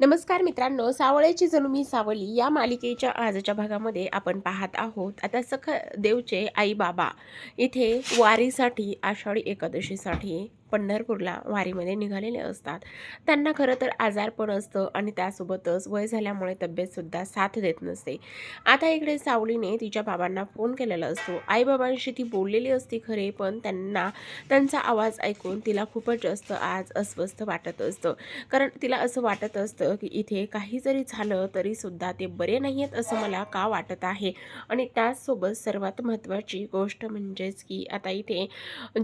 नमस्कार मित्रांनो सावळ्याची जणू मी सावली या मालिकेच्या आजच्या भागामध्ये आपण पाहत आहोत. आता सख देवचे आई बाबा इथे वारीसाठी आषाढी एकादशीसाठी पंढरपूरला वारीमध्ये निघालेले असतात. त्यांना खरं तर आजारपण असतं आणि त्यासोबतच वय झाल्यामुळे तब्येतसुद्धा साथ देत नसते. आता इकडे सावलीने तिच्या बाबांना फोन केलेला असतो. आईबाबांशी ती बोललेली असती खरे पण त्यांना त्यांचा आवाज ऐकून तिला खूपच जास्त आज अस्वस्थ वाटत असतं. कारण तिला असं वाटत असतं की इथे काही जरी झालं तरीसुद्धा ते बरे नाही आहेत असं मला का वाटत आहे? आणि त्याचसोबत सर्वात महत्त्वाची गोष्ट म्हणजेच की आता इथे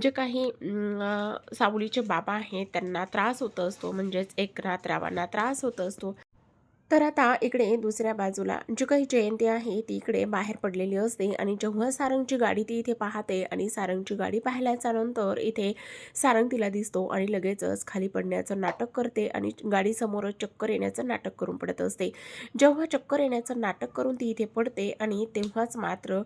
जे काही सावलीचे बाबा आहेत त्यांना त्रास होत असतो. म्हणजेच एकनाथ रावांना त्रास होत असतो. तर आता इकडे दुसऱ्या बाजूला जी काही जयंती आहे ती इकडे बाहेर पडलेली असते आणि जेव्हा सारंगची गाडी ती इथे पाहते आणि सारंगची गाडी पाहिल्याच्या नंतर इथे सारंग तिला दिसतो आणि लगेचच खाली पडण्याचं नाटक करते आणि गाडीसमोरच चक्कर येण्याचं नाटक करून पडत असते. जेव्हा चक्कर येण्याचं नाटक करून ती इथे पडते आणि तेव्हाच मात्र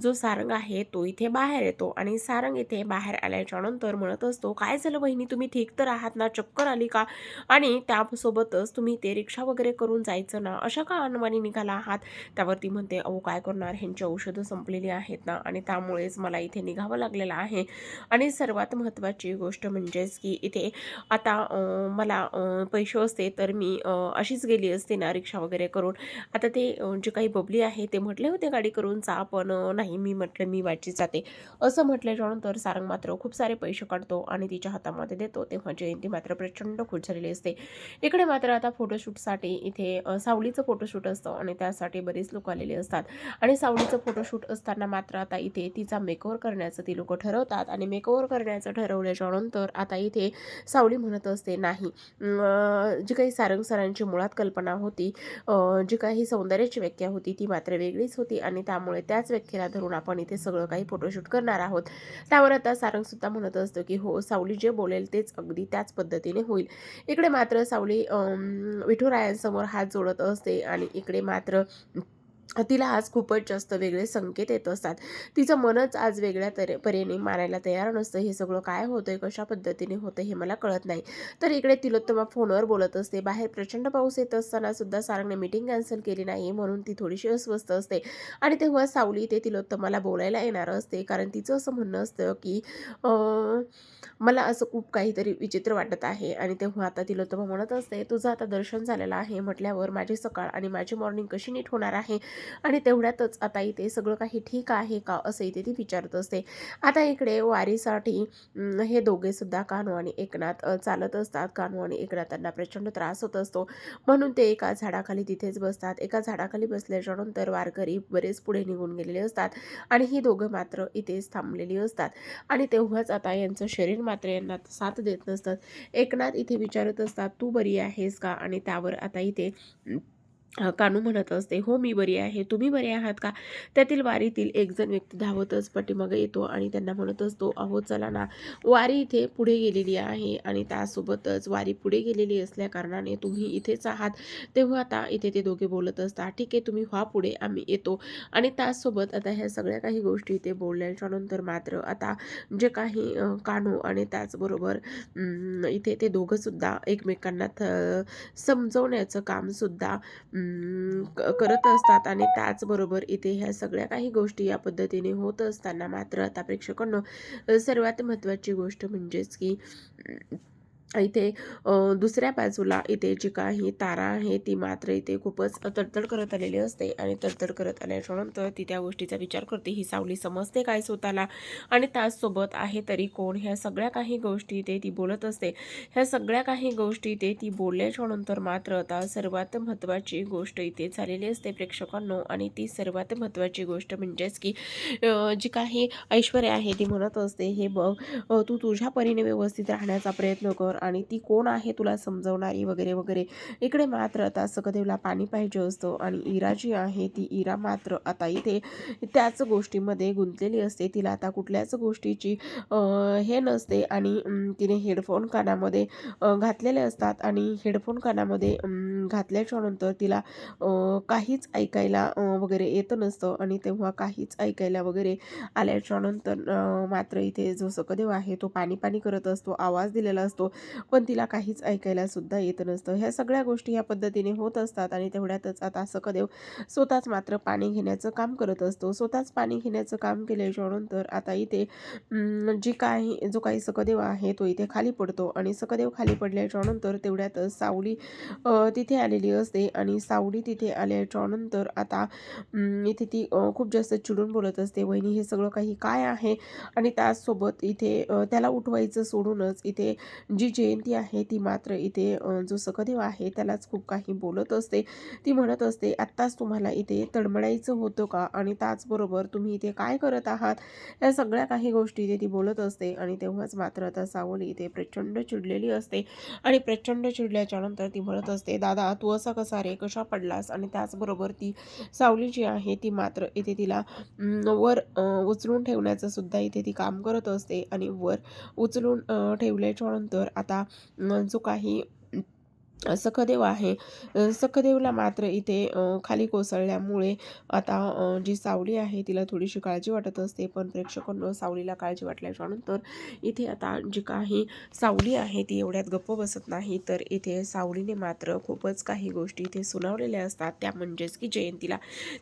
जो सारंग आहे तो इथे बाहेर येतो आणि सारंग इथे बाहेर आल्याच्यानंतर म्हणत असतो काय झालं बहिणी? तुम्ही ठीक तर आहात ना? चक्कर आली का? आणि त्यासोबतच तुम्ही ते रिक्षा वगैरे करून जायचं ना अशा का अनवाणी निघाला आहात. त्यावरती म्हणते अहो काय करणार? ह्यांची औषधं संपलेली आहेत ना आणि त्यामुळेच मला इथे निघावं लागलेलं आहे. आणि सर्वात महत्त्वाची गोष्ट म्हणजेच की इथे आता मला पैसे असते तर मी अशीच गेली असते ना रिक्षा वगैरे करून. आता ते जे काही बबली आहे ते म्हटले होते गाडी करून जा पण नाही मी म्हटलं मी वाची जाते. असं म्हटल्याच्यानंतर सारंग मात्र खूप सारे पैसे काढतो आणि तिच्या हातामध्ये देतो. तेव्हा जयंती मात्र प्रचंड खुश झालेली असते. इकडे मात्र आता फोटोशूटसाठी इथे सावलीचं फोटोशूट असतं आणि त्यासाठी बरेच लोक आलेले असतात. आणि सावलीचं फोटोशूट असताना मात्र आता इथे तिचा मेकओव्हर करण्याचं ती लोक ठरवतात आणि मेकओव्हर करण्याचं ठरवल्याच्या नंतर आता इथे सावली म्हणत असते नाही. जी काही सारंग सरांची मुळात कल्पना होती जी काही सौंदर्याची व्याख्या होती ती मात्र वेगळीच होती आणि त्यामुळे त्याच व्याख्येला धरून आपण इथे सगळं काही फोटोशूट करणार आहोत. त्यावर आता सारंगसुद्धा म्हणत असतो की हो सावली जे बोलेल तेच अगदी त्याच पद्धतीने होईल. इकडे मात्र सावली अम, विठुरायांसमोर हात जोडत असते आणि इकडे मात्र तिला आज खूपच जास्त वेगळे संकेत येत असतात. तिचं मनच आज वेगळ्या तरे परीने मारायला तयार नसतं. हे सगळं काय होतंय? कशा पद्धतीने होतं हे मला कळत नाही. तर इकडे तिलोत्तमा फोनवर बोलत असते. बाहेर प्रचंड पाऊस येत असताना सुद्धा सारंगने मीटिंग कॅन्सल केली नाही म्हणून ती थोडीशी अस्वस्थ असते. आणि तेव्हा सावली ते तिलोत्तमाला बोलायला येणार असते. कारण तिचं असं म्हणणं असतं की मला असं खूप काहीतरी विचित्र वाटत आहे. आणि तेव्हा आता तिलोत्तमा म्हणत असते तुझं आता दर्शन झालेलं आहे म्हटल्यावर माझी सकाळ आणि माझी मॉर्निंग कशी नीट होणार आहे? आणि तेवढ्यातच आता इथे सगळं काही ठीक आहे का असं इथे ती विचारत असते. आता इकडे वारीसाठी हे दोघे सुद्धा कान्हो आणि एकनाथ चालत असतात. कानू आणि एकनाथांना प्रचंड त्रास होत असतो. म्हणून ते एका झाडाखाली तिथेच बसतात. एका झाडाखाली बसल्याच्यानंतर वारकरी बरेच पुढे निघून गेलेले असतात आणि ही दोघं मात्र इथेच थांबलेली असतात. आणि तेव्हाच आता यांचं शरीर मात्र यांना साथ देत नसतात एकनाथ इथे विचारत असतात तू बरी आहेस का? आणि त्यावर आता इथे कानू म्हणत असते हो मी बरी आहे. तुम्ही बरे आहात का? त्यातील वारीतील एक जण व्यक्ती धावतच पाठीमागे येतो आणि त्यांना म्हणत असतो अहो चला ना. वारी इथे पुढे गेलेली आहे आणि त्यासोबतच वारी पुढे गेलेली असल्या कारणाने तुम्ही इथेच आहात. तेव्हा आता इथे ते दोघे बोलत असतात ठीक आहे तुम्ही व्हा पुढे आम्ही येतो. आणि त्याचसोबत आता ह्या सगळ्या काही गोष्टी इथे बोलल्याच्या नंतर मात्र आता जे काही कानू आणि त्याचबरोबर इथे ते दोघंसुद्धा एकमेकांना थ समजवण्याचं कामसुद्धा करत असतात आणि त्याचबरोबर इथे ह्या सगळ्या काही गोष्टी या पद्धतीने होत असताना मात्र आता प्रेक्षकांना सर्वात महत्त्वाची गोष्ट म्हणजेच की इथे दुसऱ्या बाजूला इथे जी काही तारा आहे ती मात्र इथे खूपच तडतड करत आलेली असते आणि तडतड करत आल्याच्यानंतर ती त्या गोष्टीचा विचार करते ही सावली समजते काय स्वतःला? आणि त्याचसोबत आहे तरी कोण ह्या सगळ्या काही गोष्टी इथे ती बोलत असते. ह्या सगळ्या काही गोष्टी इथे ती बोलल्याच्यानंतर मात्र आता सर्वात महत्त्वाची गोष्ट इथे झालेली असते प्रेक्षकांनो आणि ती सर्वात महत्त्वाची गोष्ट म्हणजेच की जी काही ऐश्वर्या आहे ती म्हणत असते हे बघ तू तुझ्या परीने व्यवस्थित राहण्याचा प्रयत्न कर आणि ती कोण आहे तुला समजवणारी वगैरे वगैरे. इकडे मात्र आता सखदेवला पाणी पाहिजे असतं आणि इरा जी आहे ती इरा मात्र आता इथे त्याच गोष्टीमध्ये गुंतलेली असते. तिला आता कुठल्याच गोष्टीची हे नसते आणि तिने हेडफोन कानामध्ये घातलेले असतात आणि हेडफोन कानामध्ये घातल्याच्या नंतर तिला काहीच ऐकायला वगैरे येत नसतं आणि तेव्हा काहीच ऐकायला वगैरे आल्याच्यानंतर मात्र इथे जो सकदेव आहे तो पाणी पाणी करत असतो आवाज दिलेला असतो. पण तिला काहीच ऐकायला सुद्धा येत नसतं. ह्या सगळ्या गोष्टी ह्या पद्धतीने होत असतात आणि तेवढ्यातच आता सखदेव स्वतःच मात्र पाणी घेण्याचं काम करत असतो. स्वतःच पाणी घेण्याचं काम केल्याच्यानंतर आता इथे जी काही जो काही सकदेव आहे तो इथे खाली पडतो आणि सकदेव खाली पडल्याच्या नंतर तेवढ्यातच सावली तिथे आलेली असते आणि सावली तिथे आल्याच्यानंतर आता इथे ती खूप जास्त चिडून बोलत असते वहिनी हे सगळं काही काय आहे? आणि त्याचसोबत इथे त्याला उठवायचं सोडूनच इथे जी जयंती आहे ती मात्र इथे जो सकदेव आहे त्यालाच खूप काही बोलत असते. ती म्हणत असते आत्ताच तुम्हाला इथे तडमडायचं होतं का? आणि त्याचबरोबर तुम्ही इथे काय करत आहात? या सगळ्या काही गोष्टी इथे ती बोलत असते आणि तेव्हाच मात्र आता सावली इथे प्रचंड चिडलेली असते. आणि प्रचंड चिडल्याच्या नंतर ती म्हणत असते दादा तू असा कसा रे? कशा पडलास? आणि त्याचबरोबर ती सावली जी आहे ती मात्र इथे तिला वर उचलून ठेवण्याचं सुद्धा इथे ती काम करत असते. आणि वर उचलून ठेवल्याच्या नंतर आता जो काही सखदेव आहे. सखदेवला मात्र इथे खाली कोसळल्यामुळे आता जी सावली आहे तिला थोडीशी काळजी वाटत असते. पण प्रेक्षकांना सावलीला काळजी वाटल्याच्या नंतर इथे आता जी काही सावली आहे ती एवढ्यात गप्प बसत नाही. तर इथे सावलीने मात्र खूपच काही गोष्टी इथे सुनावलेल्या असतात. त्या म्हणजेच की जयंतीला.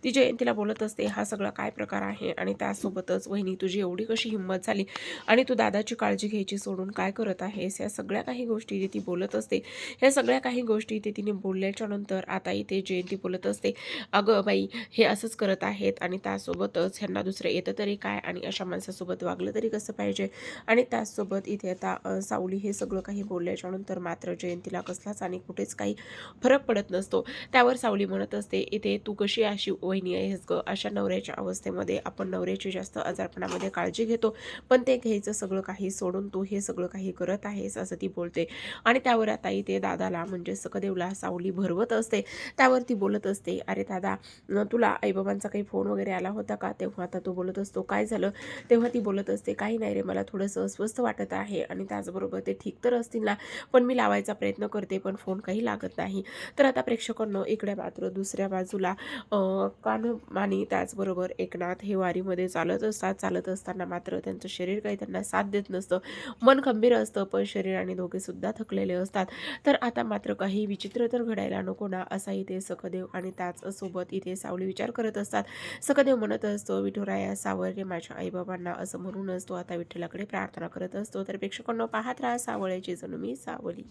ती जयंतीला बोलत असते हा सगळा काय प्रकार आहे? आणि त्यासोबतच वहिनी तुझी एवढी कशी हिंमत झाली? आणि तू दादाची काळजी घ्यायची सोडून काय करत आहेस? या सगळ्या काही गोष्टी इथे ती बोलत असते. ह्या सगळ्या काही गोष्टी इथे तिने बोलल्याच्या नंतर आता इथे जयंती बोलत असते. अगं बाई हे असंच करत आहेत आणि त्यासोबतच ह्यांना दुसरं येतं तरी काय आणि अशा माणसासोबत वागलं तरी कसं पाहिजे? आणि त्याचसोबत इथे आता सावली हे सगळं काही बोलल्याच्या नंतर मात्र जयंतीला कसलाच आणि कुठेच काही फरक पडत नसतो. त्यावर सावली म्हणत असते इथे तू कशी अशी वहिनी आहेस ग? अशा नवऱ्याच्या अवस्थेमध्ये आपण नवऱ्याची जास्त आजारपणामध्ये काळजी घेतो. पण ते घ्यायचं सगळं काही सोडून तू हे सगळं काही करत आहेस असं ती बोलते. आणि त्यावर आता इथे दादाला म्हणजे सकदेवला सावली भरवत असते. त्यावर ती बोलत असते अरे दादा तुला आईबाबांचा काही फोन वगैरे आला होता का? तेव्हा आता तो बोलत असतो काय झालं? तेव्हा ती बोलत असते काही नाही रे मला थोडंसं अस्वस्थ वाटत आहे आणि त्याचबरोबर ते ठीक तर असतील ना पण मी लावायचा प्रयत्न करते पण फोन काही लागत नाही. तर आता प्रेक्षकांनो इकडे मात्र दुसऱ्या बाजूला कान आणि त्याचबरोबर एकनाथ हे वारीमध्ये चालत असतात. चालत असताना मात्र त्यांचं शरीर काही त्यांना साथ देत नसतं. मन खंबीर असतं पण शरीर आणि दोघे सुद्धा थकलेले असतात. तर आता मात्र काही विचित्र तर घडायला नको ना असा इथे सखदेव आणि त्याच सोबत इथे सावली विचार करत असतात. सखदेव म्हणत असतो विठुराया सावरे माझ्या आईबाबांना असं म्हणूनच तो आता विठ्ठलाकडे प्रार्थना करत असतो. तर प्रेक्षकांना पाहत राहा सावळ्याची जणू मी सावली.